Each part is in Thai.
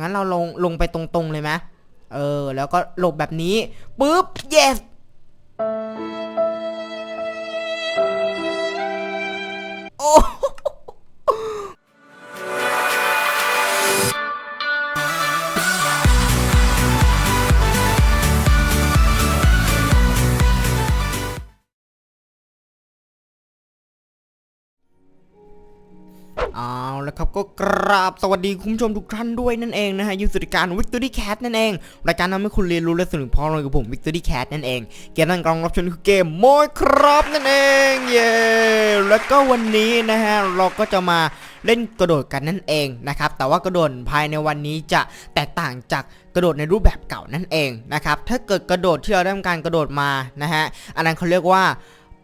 งั้นเราลงลงไปตรงๆเลยไหมเออ แล้วก็หลบแบบนี้ปุ๊บ yes โอ้เอาละครับก็ก ราบสวัสดีคุณผู้ชมทุกท่านด้วยนั่นเองนะฮะยูสุดิการ Victory Cat นั่นเอง รายการทำให้คุณเรียนรู้และสนุกพร้อมกับผม Victory Cat นั่นเอง เกมนั่งกลองรับชมคือเกมโมยครับนั่นเอง เย้แล้วก็วันนี้นะฮะเราก็จะมาเล่นกระโดดกันนั่นเองนะครับแต่ว่ากระโดดภายในวันนี้จะแตกต่างจากกระโดดในรูปแบบเก่านั่นเองนะครับถ้าเกิดกระโดดที่เราได้ทำการกระโดดมานะฮะอันนั้นเขาเรียกว่า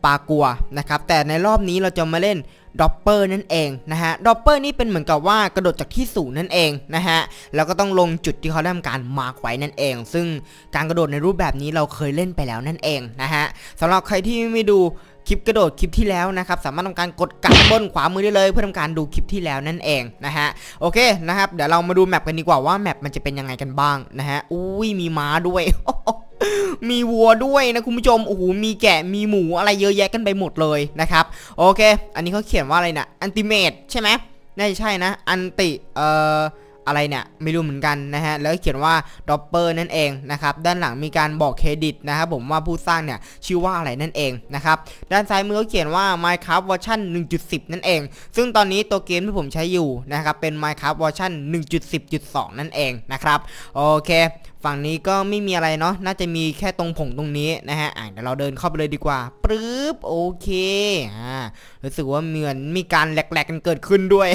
ปากัวนะครับแต่ในรอบนี้เราจะมาเล่น ดอปเปอร์นั่นเองนะฮะดอปเปอร์นี่เป็นเหมือนกับว่ากระโดดจากที่สูงนั่นเองนะฮะแล้วก็ต้องลงจุดที่เขาได้ทำการมาร์กไว้นั่นเอง ซึ่งการกระโดดในรูปแบบนี้เราเคยเล่นไปแล้วนั่นเองนะฮะสำหรับใครที่ไม่ดูคลิปกระโดดคลิปที่แล้วนะครับสามารถทำการกดกระบนขวามือได้เลยเพื่อทำการดูคลิปที่แล้วนั่นเองนะฮะโอเคนะครับเดี๋ยวเรามาดูแมปกันดีกว่าว่าแมปมันจะเป็นยังไงกันบ้างนะฮะอุ้ยมีม้าด้วย มีวัวด้วยนะคุณผู้ชมโอ้โหมีแกะมีหมูอะไรเยอะแยะกันไปหมดเลยนะครับโอเค อันนี้เขาเขียนว่าอะไรนะอันติเมตใช่ไหมน่าจะใช่นะ อันติเอ่ออะไรเนี่ยไม่รู้เหมือนกันนะฮะแล้วก็เขียนว่าดอปเปอร์นั่นเองนะครับด้านหลังมีการบอกเครดิตนะครับผมว่าผู้สร้างเนี่ยชื่อว่าอะไรนั่นเองนะครับด้านซ้ายมือเขาเขียนว่า Minecraft เวอร์ชัน1.10 นั่นเอง ซึ่งตอนนี้ตัวเกมที่ผมใช้อยู่นะครับเป็น Minecraft เวอร์ชัน1.10.2 นั่นเองนะครับโอเค ฝั่งนี้ก็ไม่มีอะไรเนาะน่าจะมีแค่ตรงผงตรงนี้นะฮะอะเดี๋ยวเราเดินเข้าไปเลยดีกว่าปึ๊บโอเคอ่ารู้สึกว่าเหมือนมีการแหลกๆกันเกิดขึ้นด้วย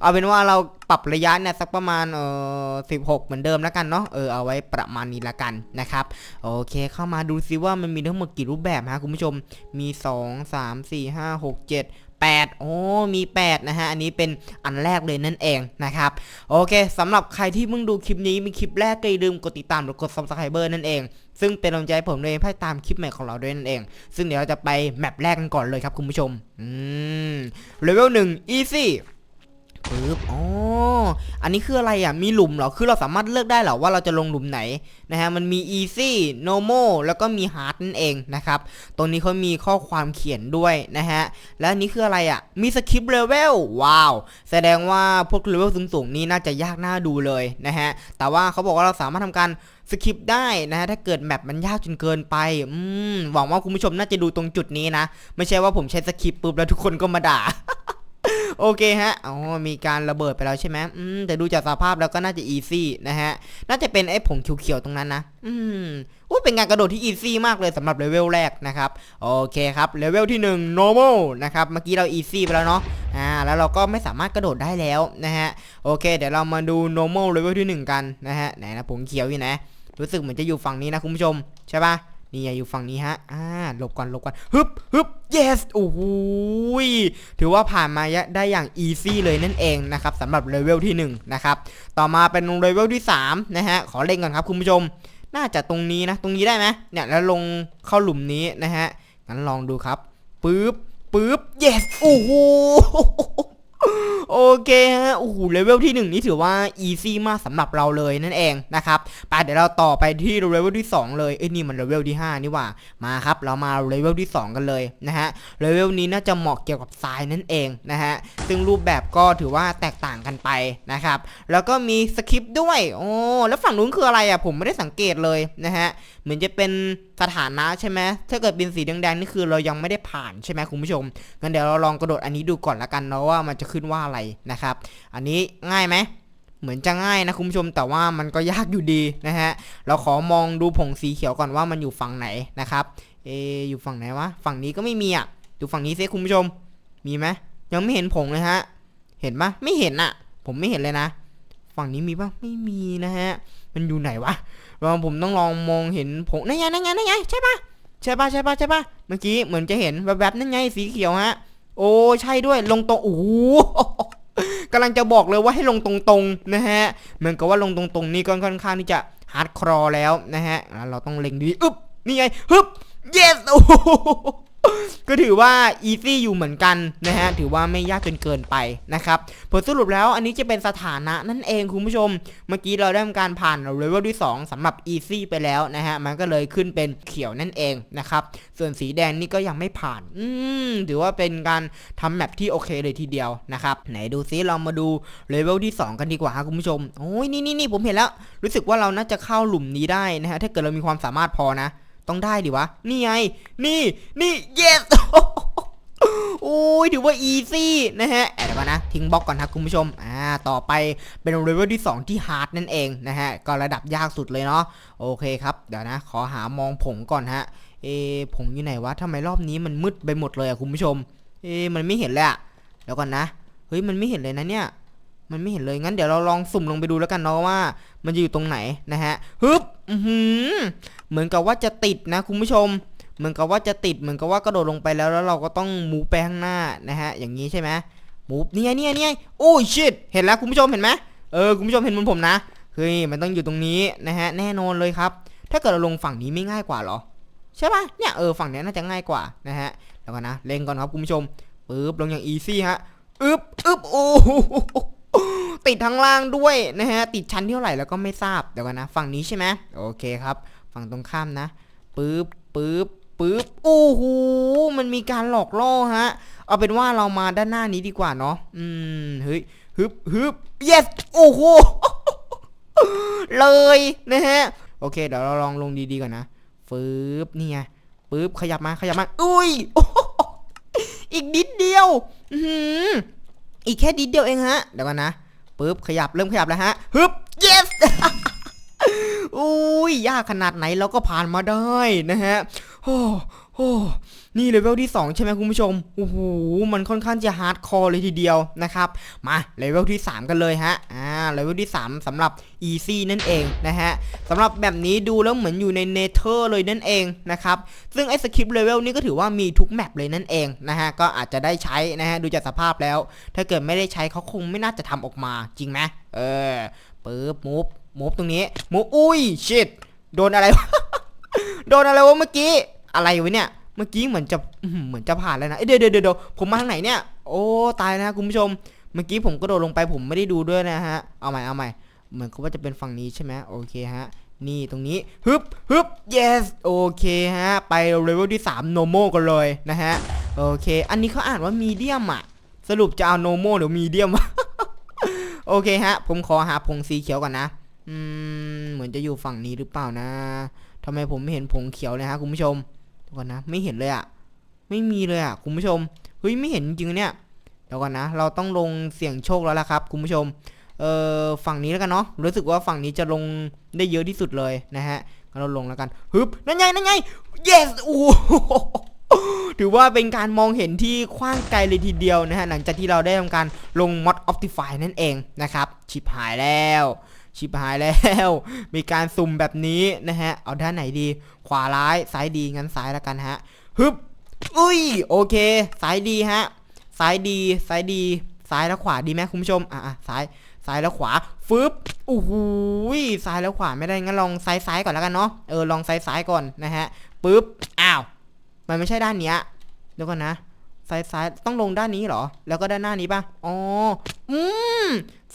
เอาเป็นว่าเราปรับระยะเนี่ยสักประมาณเอ่อ16เหมือนเดิมแล้วกันเนาะเออเอาไว้ประมาณนี้ละกันนะครับโอเคเข้ามาดูซิว่ามันมีทั้งหมดกี่รูปแบบฮะคุณผู้ชมมี2 3 4 5 6 7 8 โอ้ มี 8 นะฮะ อันนี้เป็นอันแรกเลยนั่นเองนะครับ โอเคสำหรับใครที่เพิ่งดูคลิปนี้มีคลิปแรกก็อย่าลืมกดติดตามหรือกด subscribe นั่นเอง ซึ่งเป็นกำลังใจผมด้วยให้ตามคลิปใหม่ของเราด้วยนั่นเอง ซึ่งเดี๋ยวเราจะไปแมปแรกกันก่อนเลยครับคุณผู้ชม อืมเลเวลหนึ่ง easy ปึ๊บอ๋อ อันนี้คืออะไรอะ มีหลุมเหรอ คือเราสามารถเลือกได้เหรอว่าเราจะลงหลุมไหนนะฮะ มันมี easy normal แล้วก็มี hard นั่นเองนะครับ ตรงนี้เขามีข้อความเขียนด้วยนะฮะ และอันนี้คืออะไรอะ มีสคริปต์เลเวลว้าว แสดงว่าพวกเลเวลสูงๆ นี่น่าจะยากน่าดูเลยนะฮะ แต่ว่าเขาบอกว่าเราสามารถทำการสคริปได้นะฮะถ้าเกิดแมปมันยากจนเกินไปอืมหวังว่าคุณผู้ชมน่าจะดูตรงจุดนี้นะ ไม่ใช่ว่าผมใช้สคริปต์ปุ๊บแล้วทุกคนก็มาด่า โอเคฮะอ๋อมีการระเบิดไปแล้วใช่ไหมอืมแต่ดูจากสภาพแล้วก็น่าจะอีซี่นะฮะ น่าจะเป็นไอ้ผงเขียวๆตรงนั้นนะ อืมอุ้ยเป็นการกระโดดที่อีซี่มากเลยสำหรับเลเวลแรกนะครับ โอเคครับเลเวลที่ 1 normal นะครับ เมื่อกี้เราอีซี่ไปแล้วเนาะอ่าแล้วเราก็ไม่สามารถกระโดดได้แล้วนะฮะ โอเค เดี๋ยวเรามาดู normal เลเวลที่ 1 กันนะฮะไหนนะผงเขียวอยู่นะรู้สึกเหมือนจะอยู่ฝั่งนี้นะคุณผู้ชมใช่ปะ นี่อยู่ฝั่งนี้ฮะ อ่า หลบก่อนหลบก่อนฮึบฮึบ yes โอ้โหถือว่าผ่านมาได้อย่าง easy เลยนั่นเองนะครับสำหรับเลเวลที่1นะครับต่อมาเป็นเลเวลที่3นะฮะขอเล่นก่อนครับคุณผู้ชม น่าจะตรงนี้นะ ตรงนี้ได้ไหมเนี่ยแล้วลงเข้าหลุมนี้นะฮะงั้นลองดูครับปึ๊บปึ๊บ yes โอ้โห โอเคฮะ โอ้โห เลเวลที่ 1 นี่ถือว่า easy มากสำหรับเราเลยนั่นเองนะครับไปเดี๋ยวเราต่อไปที่เลเวลที่ 2 เลย เอ้ยนี่มันเลเวลที่ 5 นี่ว่า มาครับ เรามาเลเวลที่ 2 กันเลยนะฮะ เลเวลนี้น่าจะเหมาะเกี่ยวกับทรายนั่นเองนะฮะ ซึ่งรูปแบบก็ถือว่าแตกต่างกันไปนะครับ แล้วก็มีสคริปต์ด้วย โอ้ แล้วฝั่งนู้นคืออะไรอะ ผมไม่ได้สังเกตเลยนะฮะ เหมือนจะเป็นสถานะใช่ไหมถ้าเกิดเป็นสีแดงๆนี่คือเรายังไม่ได้ผ่านใช่ไหมคุณผู้ชมงั้นเดี๋ยวเราลองกระโดดอันนี้ดูก่อนละกันเนาะว่ามันจะขึ้นว่าอะไรนะครับ อันนี้ง่ายไหมเหมือนจะง่ายนะคุณผู้ชมแต่ว่ามันก็ยากอยู่ดีนะฮะเราขอมองดูผงสีเขียวก่อนว่ามันอยู่ฝั่งไหนนะครับเออยู่ฝั่งไหนวะฝั่งนี้ก็ไม่มีอะดูฝั่งนี้ซิคุณผู้ชม มีไหมยังไม่เห็นผงเลยฮะ เห็นปะไม่เห็นอะ ผมไม่เห็นเลยนะ ฝั่งนี้มีปะไม่มีนะฮะ มันอยู่ไหนวะลองผมต้องลองมองเห็นผงนั่นไงนั่นไงนั่นไงใช่ปะใช่ปะใช่ปะใช่ปะเมื่อกี้เหมือนจะเห็นแวบๆนั่นไงสีเขียวฮะ โอ้ใช่ด้วยลงตรงโอ้กำลังจะบอกเลยว่าให้ลงตรงๆนะฮะ เหมือนกับว่าลงตรงๆนี่ก็ค่อนข้างที่จะฮาร์ดครอแล้วนะฮะ เราต้องเล็งดีอึ๊บนี่ไงฮึบ yes โอ้ ก็ถือว่า easy อยู่เหมือนกันนะฮะ ถือว่าไม่ยากจนเกินไปนะครับ ผลสรุปแล้วอันนี้จะเป็นสถานะนั่นเองคุณผู้ชม เมื่อกี้เราได้ทำการผ่านเลเวลที่ 2สำหรับ easy ไปแล้วนะฮะ มันก็เลยขึ้นเป็นเขียวนั่นเองนะครับ ส่วนสีแดงนี่ก็ยังไม่ผ่าน อืมถือว่าเป็นการทำแมปที่โอเคเลยทีเดียวนะครับ ไหนดูซิเรามาดูเลเวลที่ 2 กันดีกว่าคุณผู้ชม โอ้ยนี่นี่นี่ผมเห็นแล้ว รู้สึกว่าเราน่าจะเข้าหลุมนี้ได้นะฮะ ถ้าเกิดเรามีความสามารถพอนะ ต้องได้ดิวะ นี่ไง นี่ นี่ yes โอ้ยถือว่า easy นะฮะแอบก่อนนะ ทิ้งบล็อกก่อนครับคุณผู้ชม อ่า ต่อไปเป็นเลเวลที่ 2 ที่ hard นั่นเองนะฮะ ก็ระดับยากสุดเลยเนาะ โอเคครับ เดี๋ยวนะ ขอหามองผงก่อนฮะ เอผงอยู่ไหนวะทำไมรอบนี้มันมืดไปหมดเลยอะคุณผู้ชม เอมันไม่เห็นเลยอะเดี๋ยวก่อนนะ เฮ้ย มันไม่เห็นเลยนะเนี่ย มันไม่เห็นเลย งั้นเดี๋ยวเราลองสุ่มลงไปดูแล้วกันเนาะว่า มันจะอยู่ตรงไหนนะฮะฮึบอือหือเหมือนกับว่าจะติดนะคุณผู้ชม เหมือนกับว่าจะติดเหมือนกับว่ากระโดดลงไปแล้วแล้วเราก็ต้องมูฟไปข้างหน้านะฮะ อย่างนี้ใช่ไหมมูฟเนี่ยเนี่ยเนี่ยโอ้ชิตเห็นแล้วคุณผู้ชมเห็นไหมเออคุณผู้ชมเห็นมือนผมนะเฮ้ยมันต้องอยู่ตรงนี้นะฮะ แน่นอนเลยครับ ถ้าเกิดเราลงฝั่งนี้ไม่ง่ายกว่าหรอใช่ป่ะเนี่ยเออฝั่งนี้น่าจะง่ายกว่านะฮะแล้วก็นะเล่นก่อนครับคุณผู้ชมปึ๊บลงอย่างอีซี่ฮะอึบอึบโอ้ ติดทั้งล่างด้วยนะฮะติดชั้นที่เท่าไหร่แล้วก็ไม่ทราบเดี๋ยวกันนะฝั่งนี้ใช่ไหมโอเคครับ ฝั่งตรงข้ามนะปึ๊บปึ๊บปึ๊บโอ้โหมันมีการหลอกล่อฮะ เอาเป็นว่าเรามาด้านหน้านี้ดีกว่าเนาะอืมเฮ้ยฮึบฮึบ yes โอ้โหเลยนะฮะโอเคเดี๋ยวเราลองลงดีๆก่อนนะฟืบนี่ไงปึ๊บขยับมาขยับมาอุ้ยอ้ออีกนิดเดียวอื้อหืออีกแค่นิดเดียวเองฮะเดี๋ยวกันนะ ปึ๊บขยับเริ่มขยับแล้วฮะฮึบ yes อุ้ยยากขนาดไหนเราก็ผ่านมาได้นะฮะโอ้ โหนี่เลเวลที่ 2 ใช่ไหมคุณผู้ชมโอ้โหมันค่อนข้างจะฮาร์ดคอร์เลยทีเดียวนะครับ มาเลเวลที่ 3 กันเลยฮะอ่าเลเวลที่ 3สำหรับ Easy นั่นเองนะฮะสำหรับแบบนี้ดูแล้วเหมือนอยู่ในเนเธอร์เลยนั่นเองนะครับ ซึ่งไอ้สคริปต์เลเวลนี้ก็ถือว่ามีทุกแมปเลยนั่นเองนะฮะก็อาจจะได้ใช้นะฮะดูจากสภาพแล้ว ถ้าเกิดไม่ได้ใช้เขาคงไม่น่าจะทำออกมาจริงไหมเออปึ๊บมูฟมูฟตรงนี้มูฟอุ้ยชิตโดนอะไรโดนอะไรวะเมื่อกี้ อะไรวะเนี่ย เมื่อกี้เหมือนจะเหมือนจะผ่านแล้วนะเอ้ยเดี๋ยวเดี๋ยวเดี๋ยวผมมาทางไหนเนี่ย โอ้ตายนะคุณผู้ชม เมื่อกี้ผมก็โดดลงไปผมไม่ได้ดูด้วยนะฮะ เอาใหม่เอาใหม่ เหมือนกับว่าจะเป็นฝั่งนี้ใช่ไหมโอเคฮะ นี่ตรงนี้ฮึบฮึบ yes โอเคฮะ ไปเลเวลที่3 normal กันเลยนะฮะ โอเค อันนี้เขาอ่านว่า medium อะ สรุปจะเอา normal หรือ medium วะโอเคฮะ ผมขอหาผงสีเขียวก่อนนะ อืม เหมือนจะอยู่ฝั่งนี้หรือเปล่านะทำไมผมไม่เห็นผงเขียวเลยฮะคุณผู้ชม ก่อนนะ ไม่เห็นเลยอะไม่มีเลยอะคุณผู้ชมเฮ้ยไม่เห็นจริงเนี่ยเดี๋ยวก่อนนะ เราต้องลงเสี่ยงโชคแล้วล่ะครับ คุณผู้ชมเอ่อฝั่งนี้แล้วกันเนาะรู้สึกว่าฝั่งนี้จะลงได้เยอะที่สุดเลยนะฮะงั้นเราลงแล้วกันฮึบนั่นไงนั่นไง yes โอ้โหถือว่าเป็นการมองเห็นที่กว้างไกลเลยทีเดียวนะฮะ หลังจากที่เราได้ทำการลง mod optify นั่นเองนะครับ ชิบหายแล้ว ชิบหายแล้ว มีการสุ่มแบบนี้นะฮะ เอาด้านไหนดี ขวาร้ายซ้ายดีงั้นซ้ายแล้วกันฮะฮึบอุ้ยโอเคซ้ายดีฮะซ้ายดีซ้ายดีซ้ายแล้วขวาดีไหมคุณผู้ชมอะอะซ้ายซ้ายแล้วขวาฟึบโอ้โหยซ้ายแล้วขวาไม่ได้งั้นลองซ้ายซ้ายก่อนแล้วกันเนาะเออลองซ้ายซ้ายก่อนนะฮะปึ๊บอ้าวมันไม่ใช่ด้านเนี้ยเดี๋ยวก่อนนะซ้ายซ้ายต้องลงด้านนี้เหรอ แล้วก็ด้านหน้านี้ป่ะอ๋ออืม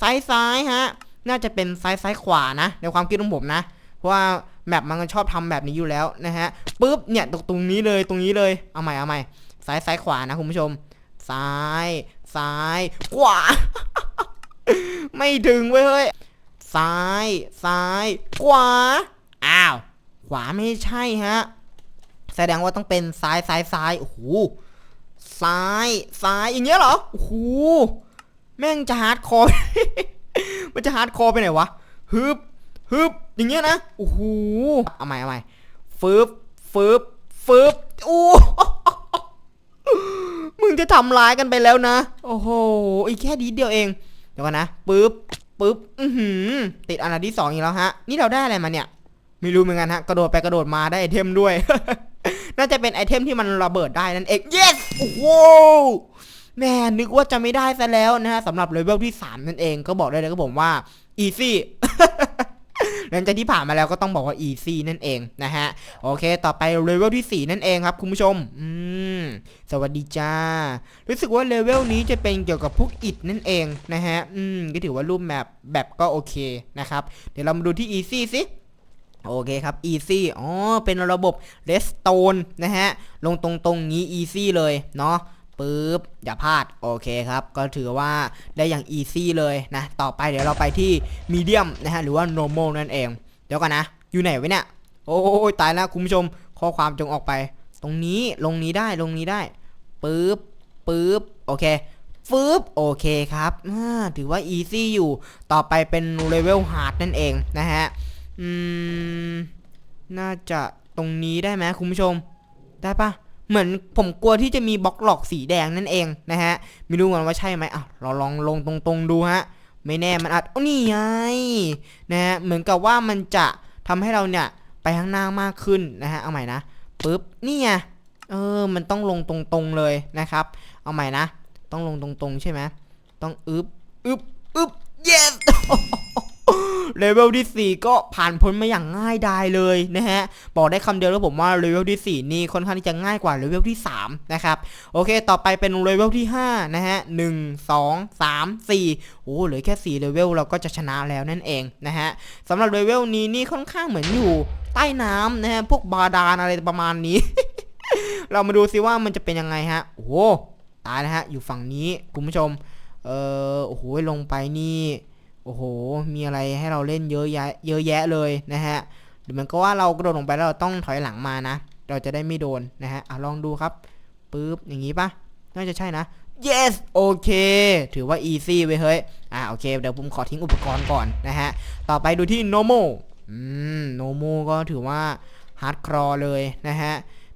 ซ้ายซ้ายฮะ น่าจะเป็นซ้ายซ้ายขวานะ ในความคิดของผมนะ เพราะว่าแมปมันก็ชอบทำแบบนี้อยู่แล้วนะฮะปึ๊บเนี่ยตรงตรงนี้เลยตรงนี้เลยเอาใหม่เอาใหม่ซ้ายซ้ายขวานะคุณผู้ชม ซ้ายซ้ายขวา ไม่ถึงเว้ยซ้ายซ้ายขวาอ้าวขวาไม่ใช่ฮะแสดงว่าต้องเป็นซ้ายซ้ายซ้ายโอ้โหซ้ายซ้ายอย่างเงี้ยเหรอโอ้โหแม่งจะฮาร์ดคอร์ มันจะฮาร์ดคอร์ไปไหนวะฮึบฮึบอย่างเงี้ยนะโอ้โหเอาใหม่เอาใหม่ฟึบฟึบฟึบโอ้มึงจะทำร้ายกันไปแล้วนะ โอ้โหอีกแค่ดีเดียวเอง เดี๋ยวกันนะปึ๊บปึ๊บอือหือติดอันดับที่สองอีกแล้วฮะ นี่เราได้อะไรมาเนี่ย ไม่รู้เหมือนกันฮะ กระโดดไปกระโดดมาได้ไอเทมด้วย น่าจะเป็นไอเทมที่มันระเบิดได้นั่นเอง yes โอ้โห แม่นึกว่าจะไม่ได้ซะแล้วนะฮะสำหรับเลเวลที่ 3 นั่นเองก็บอกได้เลยครับผมว่า easy หลังจากที่ผ่านมาแล้วก็ต้องบอกว่า easy นั่นเองนะฮะ โอเค ต่อไปเลเวลที่ 4 นั่นเองครับ คุณผู้ชม อืม สวัสดีจ้า รู้สึกว่าเลเวลนี้จะเป็นเกี่ยวกับพวกอิฐนั่นเองนะฮะ อืม ก็ถือว่ารูปแบบแบบก็โอเคนะครับ เดี๋ยวเรามาดูที่ easy สิโอเคครับ easy อ๋อ เป็นระบบ redstone นะฮะ ลงตรงๆงี้ easy เลยเนาะ ปึ๊บอย่าพลาดโอเคครับ ก็ถือว่าได้อย่าง easy เลยนะ ต่อไปเดี๋ยวเราไปที่ medium นะฮะหรือว่า normal นั่นเอง เดี๋ยวก่อนนะ อยู่ไหนไวะเนี่ย โอ้ยตายแล้วคุณผู้ชม ข้อความจงออกไป ตรงนี้ลงนี้ได้ลงนี้ได้ปึ๊บปึ๊บโอเคฟึบโอเคครับถือว่า easy อยู่ต่อไปเป็น level hard นั่นเองนะฮะอืมน่าจะตรงนี้ได้ไหมคุณผู้ชม ได้ปะ เหมือนผมกลัวที่จะมีบล็อกหลอกสีแดงนั่นเองนะฮะ ไม่รู้เหมือนว่าใช่ไหมอะเราลองลงตรงๆดูฮะ ไม่แน่มันอาจอ้นี่ไงนะฮะ เหมือนกับว่ามันจะทำให้เราเนี่ยไปข้างหน้ามากขึ้นนะฮะ เอาใหม่นะปึ๊บ นี่ไง เออ มันต้องลงตรงๆเลยนะครับ เอาใหม่นะ ต้องลงตรงๆใช่ไหมต้องอึบอึบอึบ yes เลเวลที่ 4 ก็ผ่านพ้นมาอย่างง่ายดายเลยนะฮะ บอกได้คำเดียวแล้วผมว่าเลเวลที่ 4 นี่ค่อนข้างที่จะง่ายกว่าเลเวลที่ 3 นะครับ โอเค ต่อไปเป็นเลเวลที่ 5 นะฮะ1 2 3 4โอ้เหลือแค่ 4 เลเวลเราก็จะชนะแล้วนั่นเองนะฮะสำหรับเลเวลนี้นี่ค่อนข้างเหมือนอยู่ใต้น้ำนะฮะ พวกบาดาลอะไรประมาณนี้ เรามาดูซิว่ามันจะเป็นยังไงฮะ โอ้ตายแล้วฮะ อยู่ฝั่งนี้คุณผู้ชม เออโอ้โหลงไปนี่ โอ้โห มีอะไรให้เราเล่นเยอะแยะเยอะแยะเลยนะฮะหรือมันก็ว่าเรากระโดดลงไปแล้วเราต้องถอยหลังมานะ เราจะได้ไม่โดนนะฮะอะลองดูครับปึ๊บอย่างนี้ปะน่าจะใช่นะ yes โอเค ถือว่า easy ไว้ยเฮ้ย อะโอเค เดี๋ยวผมขอทิ้งอุปกรณ์ก่อนนะฮะ ต่อไปดูที่ normal อืม normal ก็ถือว่า hardcore เลยนะฮะ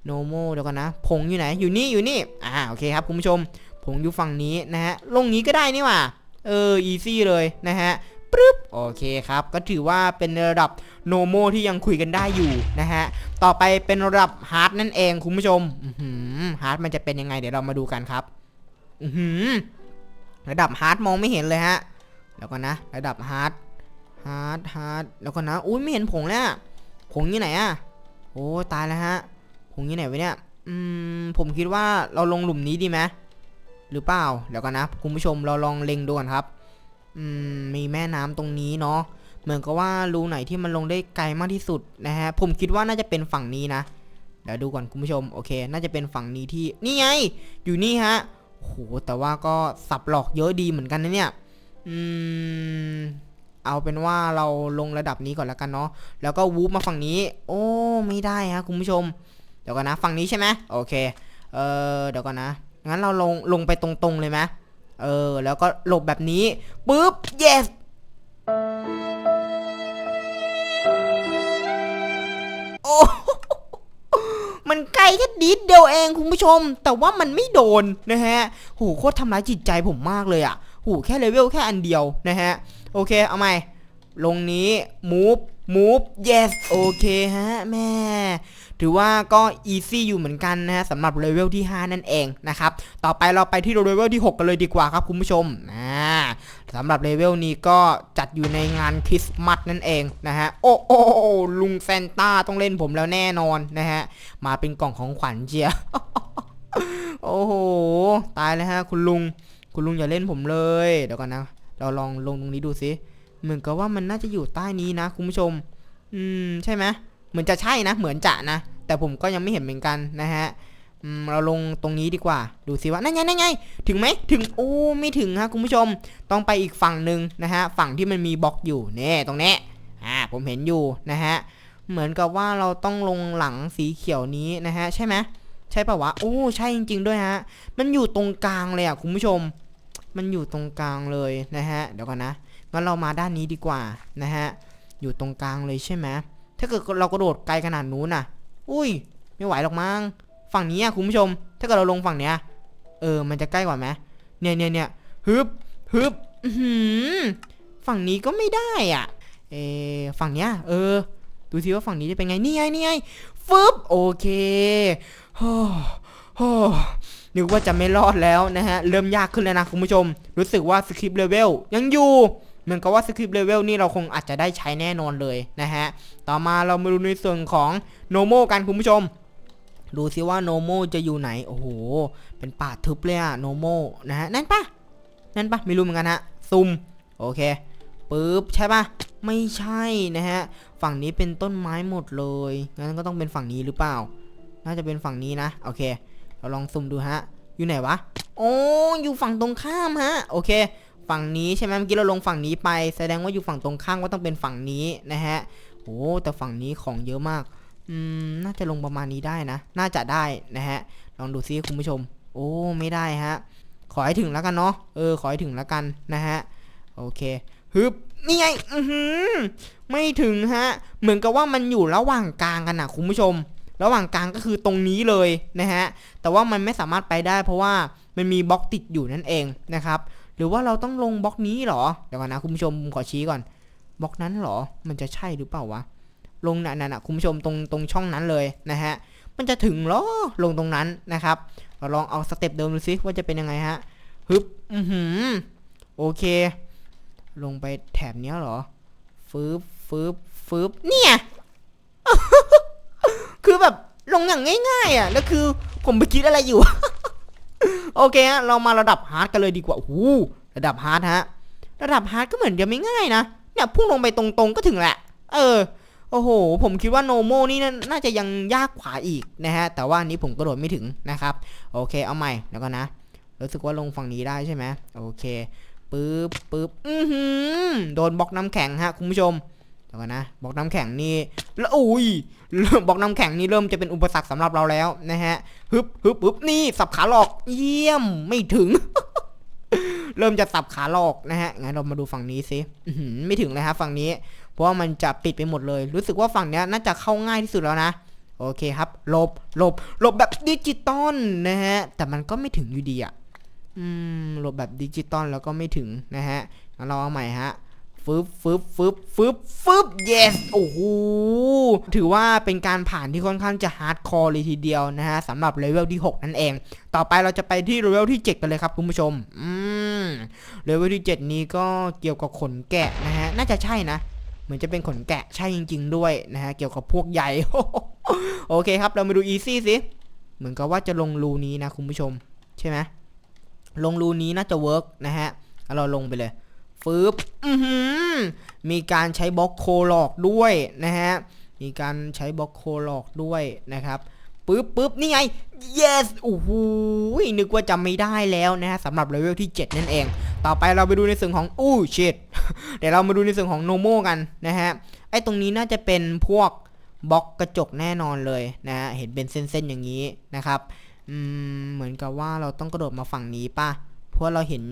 normal เดี๋ยวกันนะ ผงอยู่ไหน อยู่นี่ อยู่นี่ อ่าโอเคครับคุณผู้ชม ผงอยู่ฝั่งนี้นะฮะ ลงนี้ก็ได้นี่หว่า เออ easy เลยนะฮะปึ๊บโอเคครับ ก็ถือว่าเป็นระดับ normal ที่ยังคุยกันได้อยู่นะฮะ ต่อไปเป็นระดับ hard นั่นเองคุณผู้ชมอือหือ hard มันจะเป็นยังไงเดี๋ยวเรามาดูกันครับอือหือระดับ hard มองไม่เห็นเลยฮะ แล้วก็นะ ระดับ hard hard hard แล้วก็นะอุ้ยไม่เห็นผงแล้วผงอยู่ไหนอะโอ้ตายแล้วฮะผงอยู่ไหนวะเนี่ย อืมผมคิดว่าเราลงหลุมนี้ดีไหม หรือเปล่าเดี๋ยวกันนะคุณผู้ชมเราลองเล็งดูก่อนครับอืมมีแม่น้ำตรงนี้เนาะเหมือนกับว่ารูไหนที่มันลงได้ไกลมากที่สุดนะฮะผมคิดว่าน่าจะเป็นฝั่งนี้นะเดี๋ยวดูก่อนคุณผู้ชมโอเค น่าจะเป็นฝั่งนี้ที่นี่ไง อยู่นี่ฮะโหแต่ว่าก็สับหลอกเยอะดีเหมือนกันนะเนี่ยอืมเอาเป็นว่าเราลงระดับนี้ก่อนแล้วกันเนาะแล้วก็วูบมาฝั่งนี้ โอ้ไม่ได้ฮะคุณผู้ชม เดี๋ยวก่อนนะฝั่งนี้ใช่ไหมโอเคเออเดี๋ยวก่อนนะ งั้นเราลงลงไปตรงๆเลยไหมเออ แล้วก็หลบแบบนี้ปุ๊บ yes โอ้มันไกลแค่ดิดเดียวเองคุณผู้ชม แต่ว่ามันไม่โดนนะฮะโหโคตรทำร้ายจิตใจผมมากเลยอะ่ะโหแค่เลเวลแค่อันเดียวนะฮะ โอเค เอาใหม่ ลงนี้ move move yes โอเคฮะ แม่ ถือว่าก็ easy อยู่เหมือนกันนะฮะสำหรับเลเวลที่ 5 นั่นเองนะครับ ต่อไปเราไปที่เลเวลที่ 6 กันเลยดีกว่าครับคุณผู้ชมอ่าสำหรับเลเวลนี้ก็จัดอยู่ในงานคริสต์มาสนั่นเองนะฮะโอ้โอ้โอ้ลุงแซนต้าต้องเล่นผมแล้วแน่นอนนะฮะ มาเป็นกล่องของขวัญเจียโอ้โห ตายแล้วฮะ คุณลุง คุณลุงอย่าเล่นผมเลย เดี๋ยวก่อนนะ เราลองลงตรงนี้ดูสิเหมือนกับว่ามันน่าจะอยู่ใต้นี้นะคุณผู้ชม อืม ใช่ไหมเหมือนจะใช่นะ เหมือนจะนะ แต่ผมก็ยังไม่เห็นเหมือนกันนะฮะเราลงตรงนี้ดีกว่า ดูสิว่านั่นไงนั่นไง ถึงไหมถึงโอ้ไม่ถึงฮะคุณผู้ชม ต้องไปอีกฝั่งหนึ่งนะฮะ ฝั่งที่มันมีบล็อกอยู่เนี่ยตรงนี้อ่าผมเห็นอยู่นะฮะ เหมือนกับว่าเราต้องลงหลังสีเขียวนี้นะฮะ ใช่ไหมใช่ปะวะ โอ้ใช่จริง ๆ ด้วยฮะ มันอยู่ตรงกลางเลยอะคุณผู้ชม มันอยู่ตรงกลางเลยนะฮะ เดี๋ยวก่อนนะงั้นเรามาด้านนี้ดีกว่านะฮะ อยู่ตรงกลางเลยใช่ไหมถ้าเกิดเรากระโดดไกลขนาดนู้นน่ะ อุ้ย ไม่ไหวหรอกมั้งฝั่งนี้อะคุณผู้ชม ถ้าเกิดเราลงฝั่งเนี้ย เออ มันจะใกล้กว่าไหมเนี่ยเนี่ยเนี่ยฮึบฮึบฝั่งนี้ก็ไม่ได้อะ เออฝั่งเนี้ย เออ ดูสิว่าฝั่งนี้จะเป็นไง นี่ไง นี่ไง ฟึบ โอเคโอ้โหนึกว่าจะไม่รอดแล้วนะฮะ เริ่มยากขึ้นแล้วนะคุณผู้ชม รู้สึกว่าสคริปต์เลเวลยังอยู่ เหมือนกับว่าสคริปต์เลเวลนี่เราคงอาจจะได้ใช้แน่นอนเลยนะฮะ ต่อมาเรามาดูในส่วนของโนโมกันคุณผู้ชม ดูซิว่าโนโมจะอยู่ไหน โอ้โห เป็นป่าทึบเลยอะโนโมนะฮะ นั่นปะนั่นปะไม่รู้เหมือนกันฮะ ซุ่ม โอเคปึ๊บใช่ปะไม่ใช่นะฮะ ฝั่งนี้เป็นต้นไม้หมดเลย งั้นก็ต้องเป็นฝั่งนี้หรือเปล่า น่าจะเป็นฝั่งนี้นะ โอเค เราลองซุ่มดูฮะ อยู่ไหนวะ โอ้อยู่ฝั่งตรงข้ามฮะ โอเค ฝั่งนี้ใช่ไหมเมื่อกี้เราลงฝั่งนี้ไป แสดงว่าอยู่ฝั่งตรงข้ามก็ต้องเป็นฝั่งนี้นะฮะโอ้แต่ฝั่งนี้ของเยอะมากอืมน่าจะลงประมาณนี้ได้นะ น่าจะได้นะฮะ ลองดูซิคุณผู้ชม โอ้ไม่ได้ฮะ ขอให้ถึงแล้วกันเนาะเออ ขอให้ถึงแล้วกันนะฮะโอเคฮึบนี่ไงอือหือไม่ถึงฮะ เหมือนกับว่ามันอยู่ระหว่างกลางกันนะคุณผู้ชม ระหว่างกลางก็คือตรงนี้เลยนะฮะ แต่ว่ามันไม่สามารถไปได้ เพราะว่ามันมีบล็อกติดอยู่นั่นเองนะครับ หรือว่าเราต้องลงบล็อกนี้หรอ เดี๋ยวก่อนนะคุณผู้ชมขอชี้ก่อน บล็อกนั้นหรอ มันจะใช่หรือเปล่าวะ ลงนั่นน่ะคุณผู้ชมตรงตรงช่องนั้นเลยนะฮะ มันจะถึงหรอ ลงตรงนั้นนะครับ เราลองเอาสเต็ปเดิมดูซิว่าจะเป็นยังไงฮะ ฮึบ อือหือ โอเค ลงไปแถบเนี้ยหรอ ฟืบฟืบฟืบเนี่ย คือแบบลงอย่างง่าย ๆ อะ แล้วคือผมไปคิดอะไรอยู่ โอเคฮะเรามาระดับฮาร์ดกันเลยดีกว่าโอ้ระดับฮาร์ดฮะ ระดับฮาร์ดก็เหมือนจะไม่ง่ายนะ เนี่ยพุ่งลงไปตรงๆก็ถึงแหละ เออ โอ้โห ผมคิดว่าโนโมนี่น่าจะยังยากกว่าอีกนะฮะ แต่ว่านี้ผมกระโดดไม่ถึงนะครับ โอเค เอาใหม่ แล้วก็นะ รู้สึกว่าลงฝั่งนี้ได้ใช่ไหมโอเค ปึ๊บปึ๊บ อือหือ โดนบล็อกน้ำแข็งฮะคุณผู้ชม ดี๋ยวก่อนนะบอกน้ำแข็งนี่แล้วอุ้ยบอกน้ำแข็งนี่เริ่มจะเป็นอุปสรรคสำหรับเราแล้วนะฮะฮึบฮึบฮึบนี่สับขาหลอกเยี่ยมไม่ถึง เริ่มจะสับขาหลอกนะฮะงั้นเรามาดูฝั่งนี้สิไม่ถึงเลยฮะฝั่งนี้ เพราะว่ามันจะปิดไปหมดเลย รู้สึกว่าฝั่งเนี้ยน่าจะเข้าง่ายที่สุดแล้วนะโอเคครับหลบหลบหลบแบบดิจิตอลนะฮะแต่มันก็ไม่ถึงอยู่ดีอะอืมหลบแบบดิจิตอลแล้วก็ไม่ถึงนะฮะเราเอาใหม่ฮะ ฟึบฟึบฟึบฟึบฟึบ yes โอ้โห ถือว่าเป็นการผ่านที่ค่อนข้างจะฮาร์ดคอร์เลยทีเดียวนะฮะสำหรับเลเวลที่ 6 นั่นเอง ต่อไปเราจะไปที่เลเวลที่ 7 กันเลยครับคุณผู้ชม อืม เลเวลที่ 7 นี้ก็เกี่ยวกับขนแกะนะฮะ น่าจะใช่นะ เหมือนจะเป็นขนแกะใช่จริง ๆ ด้วยนะฮะ เกี่ยวกับพวกใหญ่ โอเคครับ เรามาดูอีซี่สิ เหมือนกับว่าจะลงรูนี้นะคุณผู้ชม ใช่ไหมลงรูนี้น่าจะเวิร์กนะฮะเราลงไปเลย ฟืบมีการใช้บล็อกโคหลอกด้วยนะฮะ มีการใช้บล็อกโคหลอกด้วยนะครับปึ๊บปึ๊บนี่ไง yes โอ้โหนึกว่าจำไม่ได้แล้วนะฮะสำหรับเลเวลที่ 7 นั่นเอง ต่อไปเราไปดูในส่วนของอู้ชิดเดี๋ยวเรามาดูในส่วนของโนโมกันนะฮะ ไอ้ตรงนี้น่าจะเป็นพวกบล็อกกระจกแน่นอนเลยนะฮะ เห็นเป็นเส้นๆอย่างนี้นะครับ อืม เหมือนกับว่าเราต้องกระโดดมาฝั่งนี้ป่ะ เพราะเราเห็น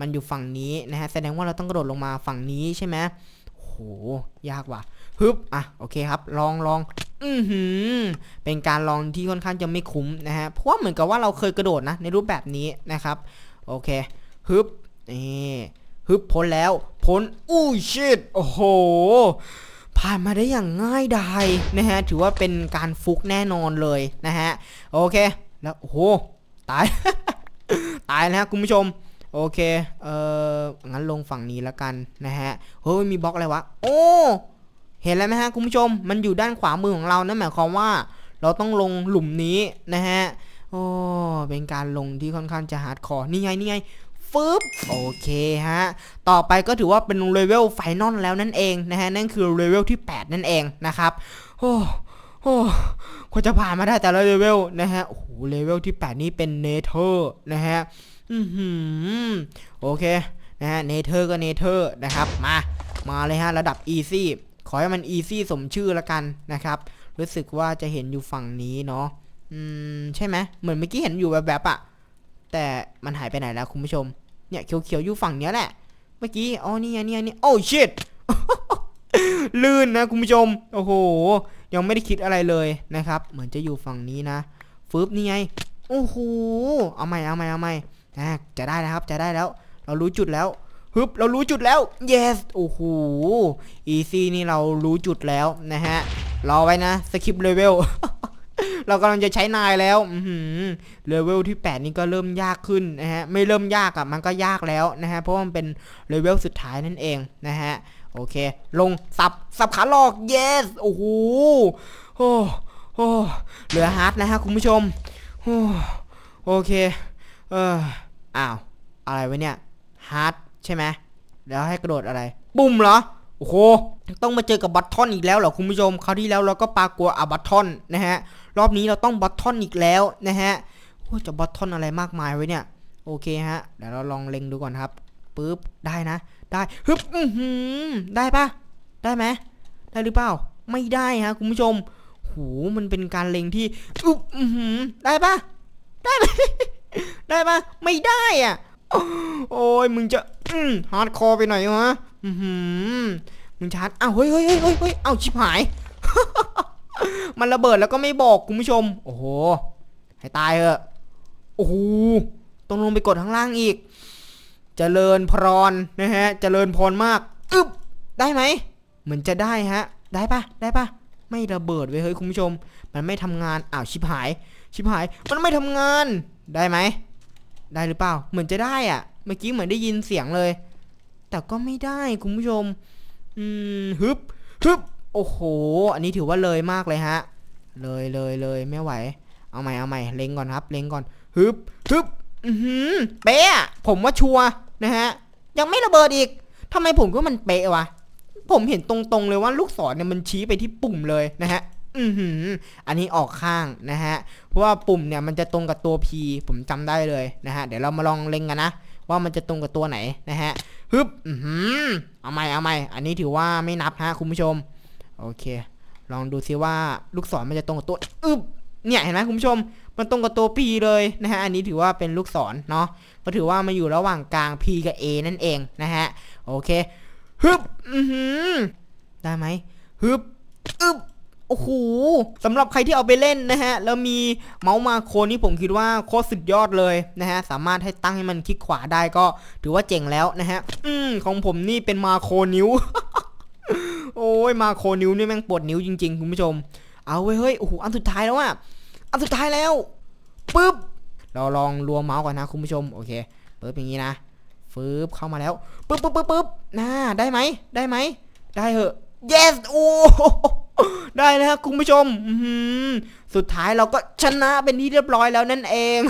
มันอยู่ฝั่งนี้นะฮะแสดงว่าเราต้องกระโดดลงมาฝั่งนี้ใช่ไหมโหยากว่ะฮึบอะโอเคครับ ลองลองอือหือเป็นการลองที่ค่อนข้างจะไม่คุ้มนะฮะเพราะว่าเหมือนกับว่าเราเคยกระโดดนะในรูปแบบนี้นะครับ โอเคฮึบนี่ฮึบพ้นแล้วพ้นอู้ชิดโอ้โหผ่านมาได้อย่างง่ายดายนะฮะถือว่าเป็นการฟุกแน่นอนเลยนะฮะโอเคแล้วโอ้โหตาย ตายแล้วคุณผู้ชม โอเค เอ่องั้นลงฝั่งนี้แล้วกันนะฮะ เฮ้ย มีบล็อกอะไรวะ โอ้ เห็นแล้วไหมฮะคุณผู้ชม มันอยู่ด้านขวามือของเรา นั่นหมายความว่า เราต้องลงหลุมนี้นะฮะ โอ้ เป็นการลงที่ค่อนข้างจะฮาร์ดคอร์ นี่ไง นี่ไงฟึบโอเคฮะ ต่อไปก็ถือว่าเป็นเลเวลไฟนอลแล้วนั่นเองนะฮะ นั่นคือเลเวลที่ 8 นั่นเองนะครับ โอ้โอ้กว่าจะผ่านมาได้แต่ละเลเวลนะฮะ โอ้โห เลเวลที่ 8 นี่เป็นเนเธอร์นะฮะ อือหือโอเคนะฮะเนเธอร์ก็เนเธอร์นะครับมามาเลยฮะระดับ Easy ขอให้มัน Easy สมชื่อละกันนะครับรู้สึกว่าจะเห็นอยู่ฝั่งนี้เนาะอืมใช่ไหมเหมือนเมื่อกี้เห็นอยู่แบบๆอะแต่มันหายไปไหนแล้วคุณผู้ชมเนี่ยเขียวๆอยู่ฝั่งเนี้ยแหละเมื่อกี้อ๋อนี่ไงนี่ไงนี่โอ้ชิตลื่นนะคุณผู้ชมโอ้โห ยังไม่ได้คิดอะไรเลยนะครับ เหมือนจะอยู่ฝั่งนี้นะฟึบนี่ไงโอ้โหเอาใหม่เอาใหม่เอาใหม่ อะจะได้แล้วครับจะได้แล้ว เรารู้จุดแล้วฮึบเรารู้จุดแล้ว yes โอ้โห easy นี่เรารู้จุดแล้วนะฮะรอไว้นะสคิปเลเวลเรากำลังจะใช้นายแล้วอืเลเวลที่ 8 นี่ก็เริ่มยากขึ้นนะฮะ ไม่เริ่มยากอะมันก็ยากแล้วนะฮะ เพราะมันเป็นเลเวลสุดท้ายนั่นเองนะฮะ โอเค ลงสับ สับขาหลอก yes โอ้โห โอ้โอ้เหลือฮาร์ดนะฮะ คุณผู้ชม โอ้โอเค เออ อ้าว อะไรวะเนี่ยฮาร์ดใช่ไหมแล้วให้กระโดดอะไรปุ่มเหรอ โอ้โห ต้องมาเจอกับบัตทอนอีกแล้วเหรอคุณผู้ชม คราวที่แล้วเราก็ปากัวอาบัตทอนนะฮะ รอบนี้เราต้องบัตทอนอีกแล้วนะฮะโอ้จะบัตทอนอะไรมากมายไว้เนี่ย โอเคฮะ เดี๋ยวเราลองเล็งดูก่อนครับปึ๊บ ได้นะ ได้ฮึบอือหือได้ปะได้ไหมได้หรือเปล่า ไม่ได้ฮะคุณผู้ชมโหมันเป็นการเล็งที่อึบอือหือได้ปะได้ไหม ได้ปะไม่ได้อะ โอ้ยมึงจะฮาร์ดคอร์ไปหน่อยวะอือหือมึงชาร์จอ้าวเฮ้ยเฮ้ยเฮ้ยเฮ้ยเฮ้ยเอ้าชิบหาย มันระเบิดแล้วก็ไม่บอกคุณผู้ชม โอ้โห ให้ตายเถอะ โอ้โหต้องลงไปกดข้างล่างอีกเจริญพรนะฮะเจริญพรมากอึบได้ไหมเหมือนจะได้ฮะ ได้ปะได้ปะไม่ระเบิดเว้ยเฮ้ยคุณผู้ชม มันไม่ทำงานอ้าวชิบหาย ชิบหาย มันไม่ทำงานได้ไหม ได้หรือเปล่า เหมือนจะได้อะเมื่อกี้เหมือนได้ยินเสียงเลย แต่ก็ไม่ได้คุณผู้ชม อืมฮึบฮึบโอ้โห อันนี้ถือว่าเลยมากเลยฮะ เลยเลยเลยไม่ไหว เอาใหม่เอาใหม่เล็งก่อนครับ เล็งก่อนฮึบฮึบอือหือเป๊ะผมว่าชัวนะฮะ ยังไม่ระเบิดอีกทำไมผมก็มันเป๊ะวะ ผมเห็นตรงๆเลยว่าลูกศรเนี่ยมันชี้ไปที่ปุ่มเลยนะฮะ อือหือ อันนี้ออกข้างนะฮะ เพราะว่าปุ่มเนี่ยมันจะตรงกับตัว P ผมจำได้เลยนะฮะ เดี๋ยวเรามาลองเล็งกันนะ ว่ามันจะตรงกับตัวไหนนะฮะฮึบอือหือเอาใหม่เอาใหม่อันนี้ถือว่าไม่นับฮะคุณผู้ชม โอเค ลองดูซิว่าลูกศรมันจะตรงกับตัวอึบเนี่ยเห็นไหมคุณผู้ชม มันตรงกับตัว P เลยนะฮะ อันนี้ถือว่าเป็นลูกศรเนาะ ก็ถือว่ามาอยู่ระหว่างกลาง P กับ A นั่นเองนะฮะ โอเคฮึบอือหือได้ไหมฮึบ โอ้โหสำหรับใครที่เอาไปเล่นนะฮะ แล้วมีเมาส์มาโครนี่ผมคิดว่าโคตรสุดยอดเลยนะฮะ สามารถให้ตั้งให้มันคลิกขวาได้ก็ถือว่าเจ๋งแล้วนะฮะ อืมของผมนี่เป็นมาโครนิ้ว โอ้ยมาโครนิ้วนี่แม่งปวดนิ้วจริงๆ คุณผู้ชม เอาเว้ยเฮ้ย โอ้โห อันสุดท้ายแล้วอะอันสุดท้ายแล้ว ปึ๊บ เราลองรวมเมาส์ก่อนนะคุณผู้ชม โอเคปึ๊บอย่างนี้นะ ฟืบเข้ามาแล้ว ปึ๊บปึ๊บปึ๊บปึ๊บน่า ได้ไหม ได้ไหม ได้เหอะ yes โอ้ ได้แล้วคุณผู้ชมสุดท้ายเราก็ชนะเป็นที่เรียบร้อยแล้วนั่นเอง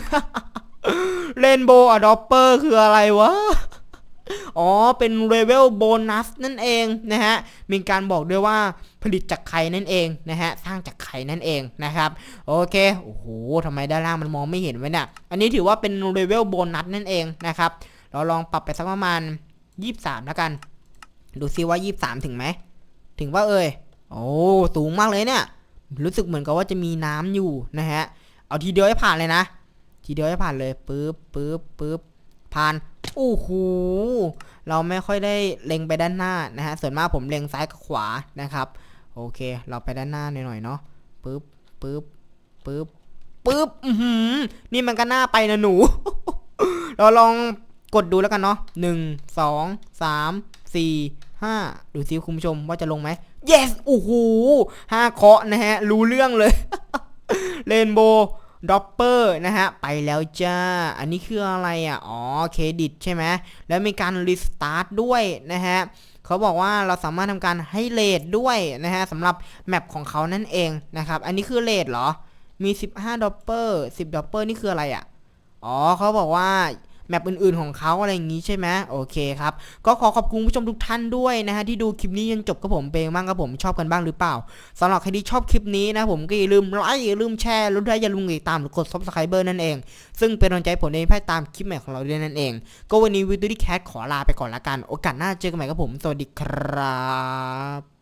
เรนโบว์อะดอปเปอร์คืออะไรวะอ๋อ เป็นเลเวลโบนัสนั่นเองนะฮะ มีการบอกด้วยว่าผลิตจากไข่นั่นเองนะฮะ สร้างจากไข่นั่นเองนะครับ โอเค โอ้โหทำไมด้านล่างมันมองไม่เห็นไว้เนี่ยอันนี้ถือว่าเป็นเลเวลโบนัสนั่นเองนะครับ เราลองปรับไปสักประมาณ 23 แล้วกัน ดูซิว่า 23 ถึงไหม ถึงว่าเอ่ย โอ้สูงมากเลยเนี่ย รู้สึกเหมือนกับว่าจะมีน้ำอยู่นะฮะ เอาทีเดียวให้ผ่านเลยนะ ทีเดียวให้ผ่านเลยปึ๊บปึ๊บปึ๊บผ่านโอ้โหเราไม่ค่อยได้เล็งไปด้านหน้านะฮะ ส่วนมากผมเล็งซ้ายกับขวานะครับ โอเค เราไปด้านหน้าหน่อยๆเนาะปึ๊บปึ๊บปึ๊บปึ๊บอือหือนี่มันก็หน้าไปนะหนู เราลองกดดูแล้วกันเนาะหนึ่งสองสามสี่ห้าดูซิคุณผู้ชมว่าจะลงไหม yes โอ้โหห้าเคาะนะฮะ รู้เรื่องเลยเรนโบว์ดอปเปอร์นะฮะ ไปแล้วจ้า อันนี้คืออะไรอะ อ๋อ เครดิตใช่ไหม แล้วมีการรีสตาร์ทด้วยนะฮะ เขาบอกว่าเราสามารถทำการให้เลทด้วยนะฮะสำหรับแมปของเขานั่นเองนะครับ อันนี้คือเลทเหรอ มี 15ดอปเปอร์10ดอปเปอร์นี่คืออะไรอะ อ๋อ เขาบอกว่า แมปอื่นๆของเขาอะไรอย่างนี้ใช่ไหมโอเคครับ ก็ขอขอบคุณผู้ชมทุกท่านด้วยนะฮะที่ดูคลิปนี้จนจบกับผมเป็นบ้างครับผมชอบกันบ้างหรือเปล่าสำหรับใครที่ชอบคลิปนี้นะผมก็อย่าลืมไลค์อย่าลืมแชร์แล้วถ้อย่าลืมติดตามหรือกด subscriber นั่นเอง ซึ่งเป็นกำลังใจผมในภายตามคลิปใหม่ของเราด้วยนั่นเอง ก็วันนี้วิดีโอที่แคทขอลาไปก่อนละกัน โอกาสหน้าเจอกันใหม่ครับผมสวัสดีครับ